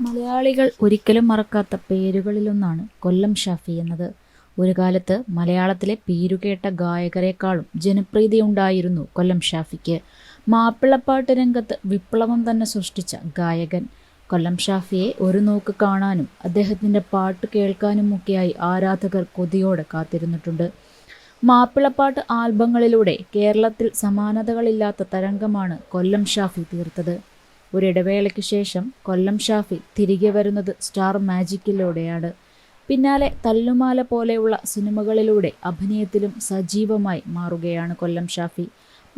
മലയാളികൾ ഒരിക്കലും മറക്കാത്ത പേരുകളിലൊന്നാണ് കൊല്ലം ഷാഫി എന്നത്. ഒരു കാലത്ത് മലയാളത്തിലെ പേരുകേട്ട ഗായകരെക്കാളും ജനപ്രീതി ഉണ്ടായിരുന്നു കൊല്ലം ഷാഫിക്ക്. മാപ്പിളപ്പാട്ട് രംഗത്ത് വിപ്ലവം തന്നെ സൃഷ്ടിച്ച ഗായകൻ. കൊല്ലം ഷാഫിയെ ഒരു നോക്ക് കാണാനും അദ്ദേഹത്തിന്റെ പാട്ട് കേൾക്കാനുമൊക്കെയായി ആരാധകർ കൊതിയോടെ കാത്തിരുന്നിട്ടുണ്ട്. മാപ്പിളപ്പാട്ട് ആൽബങ്ങളിലൂടെ കേരളത്തിൽ സമാനതകളില്ലാത്ത തരംഗമാണ് കൊല്ലം ഷാഫി തീർത്തത്. ഒരിടവേളയ്ക്ക് ശേഷം കൊല്ലം ഷാഫി തിരികെ വരുന്നത് സ്റ്റാർ മാജിക്കിലൂടെയാണ്. പിന്നാലെ തല്ലുമാല പോലെയുള്ള സിനിമകളിലൂടെ അഭിനയത്തിലും സജീവമായി മാറുകയാണ് കൊല്ലം ഷാഫി.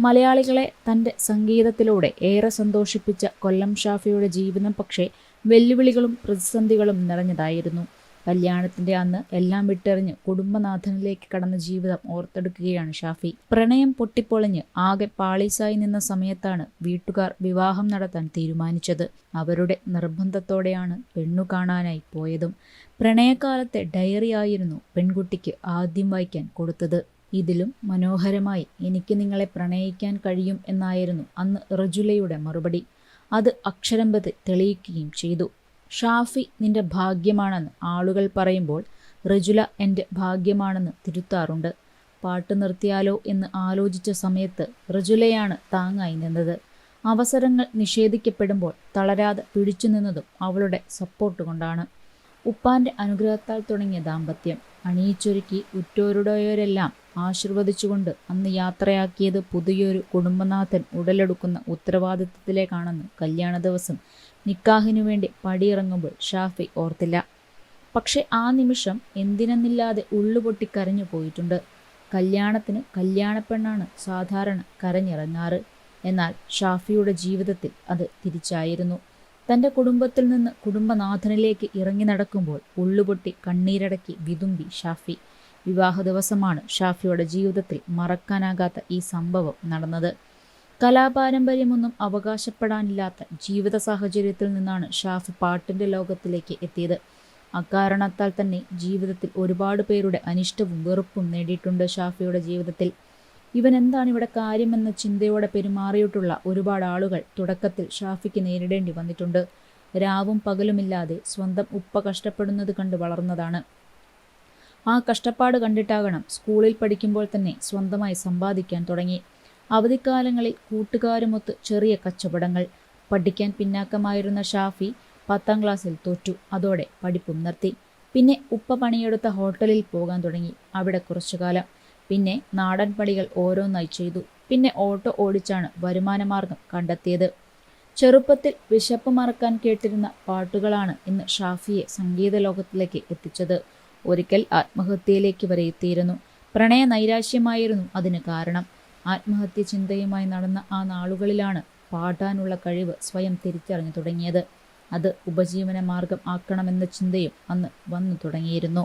മലയാളികളെ തന്റെ സംഗീതത്തിലൂടെ ഏറെ സന്തോഷിപ്പിച്ച കൊല്ലം ഷാഫിയുടെ ജീവിതം പക്ഷേ വെല്ലുവിളികളും പ്രതിസന്ധികളും നിറഞ്ഞതായിരുന്നു. കല്യാണത്തിന്റെ അന്ന് എല്ലാം വിട്ടെറിഞ്ഞ് കുടുംബനാഥനിലേക്ക് കടന്ന ജീവിതം ഓർത്തെടുക്കുകയാണ് ഷാഫി. പ്രണയം പൊട്ടിപ്പൊളിഞ്ഞ് ആകെ പാളീസായി നിന്ന സമയത്താണ് വീട്ടുകാർ വിവാഹം നടത്താൻ തീരുമാനിച്ചത്. അവരുടെ നിർബന്ധത്തോടെയാണ് പെണ്ണു കാണാനായി പോയതും. പ്രണയകാലത്തെ ഡയറി ആയിരുന്നു പെൺകുട്ടിക്ക് ആദ്യം വായിക്കാൻ കൊടുത്തത്. ഇതിലും മനോഹരമായി എനിക്ക് നിങ്ങളെ പ്രണയിക്കാൻ കഴിയും എന്നായിരുന്നു അന്ന് റജുലയുടെ മറുപടി. അത് അക്ഷരം തെളിയിക്കുകയും ചെയ്തു. ഷാഫി നിന്റെ ഭാഗ്യമാണെന്ന് ആളുകൾ പറയുമ്പോൾ റജുല എന്റെ ഭാഗ്യമാണെന്ന് തിരുത്താറുണ്ട്. പാട്ട് നിർത്തിയാലോ എന്ന് ആലോചിച്ച സമയത്ത് റജുലയാണ് താങ്ങായി നിന്നത്. അവസരങ്ങൾ നിഷേധിക്കപ്പെടുമ്പോൾ തളരാതെ പിടിച്ചു നിന്നതും അവളുടെ സപ്പോർട്ട് കൊണ്ടാണ്. ഉപ്പാന്റെ അനുഗ്രഹത്താൽ തുടങ്ങിയ ദാമ്പത്യം. അണിയിച്ചൊരുക്കി ഉറ്റോരുടയോരെല്ലാം ആശീർവദിച്ചുകൊണ്ട് അന്ന് യാത്രയാക്കിയത് പുതിയൊരു കുടുംബനാഥൻ ഉടലെടുക്കുന്ന ഉത്തരവാദിത്വത്തിലേക്കാണെന്ന് കല്യാണ ദിവസം നിക്കാഹിനു വേണ്ടി പടിയിറങ്ങുമ്പോൾ ഷാഫി ഓർത്തില്ല. പക്ഷെ ആ നിമിഷം എന്തിനെന്നില്ലാതെ ഉള്ളുപൊട്ടി കരഞ്ഞു പോയിട്ടുണ്ട്. കല്യാണത്തിന് കല്യാണപ്പെണ്ണാണ് സാധാരണ കരഞ്ഞിറങ്ങാറ്. എന്നാൽ ഷാഫിയുടെ ജീവിതത്തിൽ അത് തിരിച്ചായിരുന്നു. തന്റെ കുടുംബത്തിൽ നിന്ന് കുടുംബനാഥനിലേക്ക് ഇറങ്ങി നടക്കുമ്പോൾ ഉള്ളുപൊട്ടി കണ്ണീരടക്കി വിതുമ്പി ഷാഫി. വിവാഹ ദിവസമാണ് ഷാഫിയുടെ ജീവിതത്തിൽ മറക്കാനാകാത്ത ഈ സംഭവം നടന്നത്. കലാപാരമ്പര്യമൊന്നും അവകാശപ്പെടാനില്ലാത്ത ജീവിത സാഹചര്യത്തിൽ നിന്നാണ് ഷാഫി പാട്ടിന്റെ ലോകത്തിലേക്ക് എത്തിയത്. അക്കാരണത്താൽ തന്നെ ജീവിതത്തിൽ ഒരുപാട് പേരുടെ അനിഷ്ടവും വെറുപ്പും നേടിയിട്ടുണ്ട് ഷാഫിയുടെ ജീവിതത്തിൽ. ഇവൻ എന്താണ് ഇവിടെ കാര്യമെന്ന ചിന്തയോടെ പെരുമാറിയിട്ടുള്ള ഒരുപാട് ആളുകൾ തുടക്കത്തിൽ ഷാഫിക്ക് നേരിടേണ്ടി വന്നിട്ടുണ്ട്. രാവും പകലുമില്ലാതെ സ്വന്തം ഉപ്പ കഷ്ടപ്പെടുന്നത് കണ്ട് വളർന്നതാണ്. ആ കഷ്ടപ്പാട് കണ്ടിട്ടാകണം സ്കൂളിൽ പഠിക്കുമ്പോൾ തന്നെ സ്വന്തമായി സമ്പാദിക്കാൻ തുടങ്ങി. അവധിക്കാലങ്ങളിൽ കൂട്ടുകാരുമൊത്ത് ചെറിയ കച്ചവടങ്ങൾ. പഠിക്കാൻ പിന്നാക്കമായിരുന്ന ഷാഫി പത്താം ക്ലാസ്സിൽ തോറ്റു. അതോടെ പഠിപ്പും നിർത്തി. പിന്നെ ഉപ്പ പണിയെടുത്ത ഹോട്ടലിൽ പോകാൻ തുടങ്ങി. അവിടെ കുറച്ചു കാലം പിന്നെ നാടൻ പണികൾ ഓരോന്നായി ചെയ്തു. പിന്നെ ഓട്ടോ ഓടിച്ചാണ് വരുമാനമാർഗം കണ്ടെത്തിയത്. ചെറുപ്പത്തിൽ വിശപ്പ് മറക്കാൻ കേട്ടിരുന്ന പാട്ടുകളാണ് ഇന്ന് ഷാഫിയെ സംഗീത ലോകത്തിലേക്ക് എത്തിച്ചത്. ഒരിക്കൽ ആത്മഹത്യയിലേക്ക് വരെ എത്തിയിരുന്നു. പ്രണയ നൈരാശ്യമായിരുന്നു അതിന് കാരണം. ആത്മഹത്യ ചിന്തയുമായി നടന്ന ആ നാളുകളിലാണ് പാടാനുള്ള കഴിവ് സ്വയം തിരിച്ചറിഞ്ഞു തുടങ്ങിയത്. അത് ഉപജീവന മാർഗം ആക്കണമെന്ന ചിന്തയും അന്ന് വന്നു തുടങ്ങിയിരുന്നു.